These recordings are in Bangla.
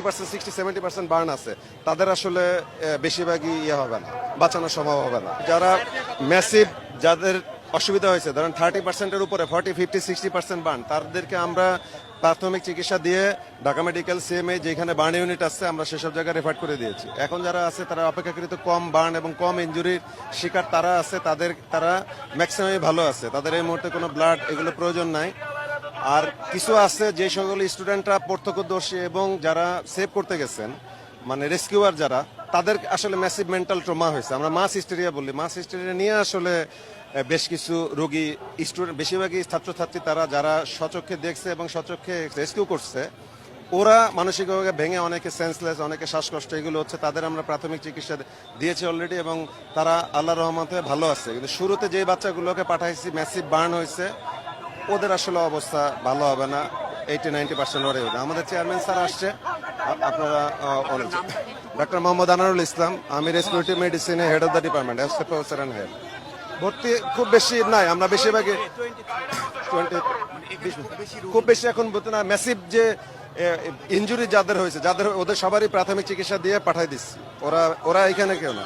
Percent sixty seventy percent burn আছে, তাদের আসলে বেশিরভাগই ইয়ে হবে না বাঁচানো সম্ভব হবে না। যারা ম্যাসিভ যাদের অসুবিধা হয়েছে, ধরেন থার্টি পার্সেন্টের উপরে forty fifty sixty percent burn তাদেরকে আমরা প্রাথমিক চিকিৎসা দিয়ে ঢাকা মেডিকেল সিএমএ যেখানে বার্ন ইউনিট আছে, আমরা সেসব জায়গায় রেফার করে দিয়েছি। এখন যারা আছে, তারা অপেক্ষাকৃত কম বার্ন এবং কম ইঞ্জুরির শিকার তারা আছে, তাদের, তারা ম্যাক্সিমামই ভালো আছে। তাদের এই মুহূর্তে কোনো ব্লাড এগুলো প্রয়োজন নাই। আর কিছু আছে যে সকল স্টুডেন্টরা প্রত্যক্ষদর্শী এবং যারা সেভ করতে গেছেন মানে রেস্কিউয়ার যারা, তাদের আসলে ম্যাসিভ মেন্টাল ট্রমা হয়েছে। আমরা মাস হিস্টেরিয়া বলি। মাস হিস্টেরিয়া নিয়ে আসলে বেশ কিছু রোগী স্টুডেন্ট বেশিরভাগই ছাত্রছাত্রী তারা যারা সচক্ষে দেখছে এবং সচক্ষে রেস্কিউ করছে, ওরা মানসিকভাবে ভেঙে অনেকে সেন্সলেস অনেকে শ্বাসকষ্ট, এগুলো হচ্ছে তাদের আমরা প্রাথমিক চিকিৎসা দিয়েছি অলরেডি এবং তারা আল্লাহ রহমতে ভালো আছে। কিন্তু শুরুতে যে বাচ্চাগুলোকে পাঠাইছি ম্যাসিভ বার্ন হয়েছে ওদের আসলে অবস্থা ভালো হবে না এইটি নাইনটি পার্সেন্ট ওরে হবে। আমাদের চেয়ারম্যান স্যার আসছে আপনারা ডক্টর মোহাম্মদ আনারুল ইসলাম আমি respiratory মেডিসিনে head of the department assistant professor and head ভর্তি খুব বেশি নাই, আমরা বেশিরভাগই খুব বেশি এখন না ম্যাসিভ যে ইনজুরি যাদের হয়েছে, যাদের, ওদের সবারই প্রাথমিক চিকিৎসা দিয়ে পাঠাই দিচ্ছি। ওরা ওরা এখানে কেউ না।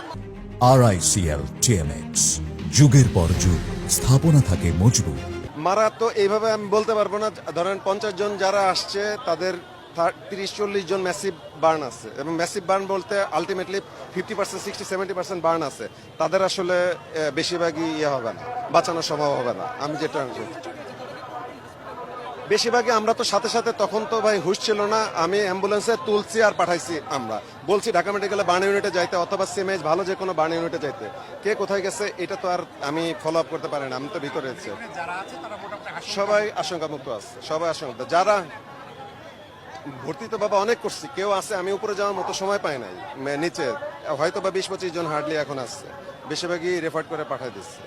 আরআইসিএল টিএমএক্স যুগের পর যুগ, স্থাপনা থাকে মজবুত। মারা তো এইভাবে আমি বলতে পারব না। ধরেন পঞ্চাশ জন যারা আসছে, তাদের তিরিশ, চল্লিশ জন ম্যাসিভ বার্ন আছে। এবং ম্যাসিভ বার্ন বলতে ultimately fifty percent sixty seventy percent burn আছে। তাদের আসলে বেশিরভাগই ইয়ে হবে না বাঁচানো সম্ভব হবে না। আমি যেটা বেশিরভাগই আমরা তো সাথে সাথে তখন তো ভাই হুশ ছিল না আমি অ্যাম্বুলেন্সে তুলছি আর পাঠাইছি আমরা। বলছি ঢাকা মেডিকেলে বার্ন ইউনিটে যাইতে অথবা সিএমএইচ ভালো যে কোনো বার্ন ইউনিটে যাইতে। কে কোথায় গেছে এটা তো আর আমি ফলো আপ করতে পারি না আমি তো ভিতরে আছি। সবাই আশঙ্কামুক্ত আছে সবাই আশঙ্কা যারা ভর্তি তো বাবা অনেক করছি কেউ আছে আমি উপরে যাওয়ার মতো সময় পাই নাই। নিচে হয়তো বা বিশ পঁচিশ জন হার্ডলি এখন আসছে বেশিরভাগই রেফার করে পাঠাই দিচ্ছে।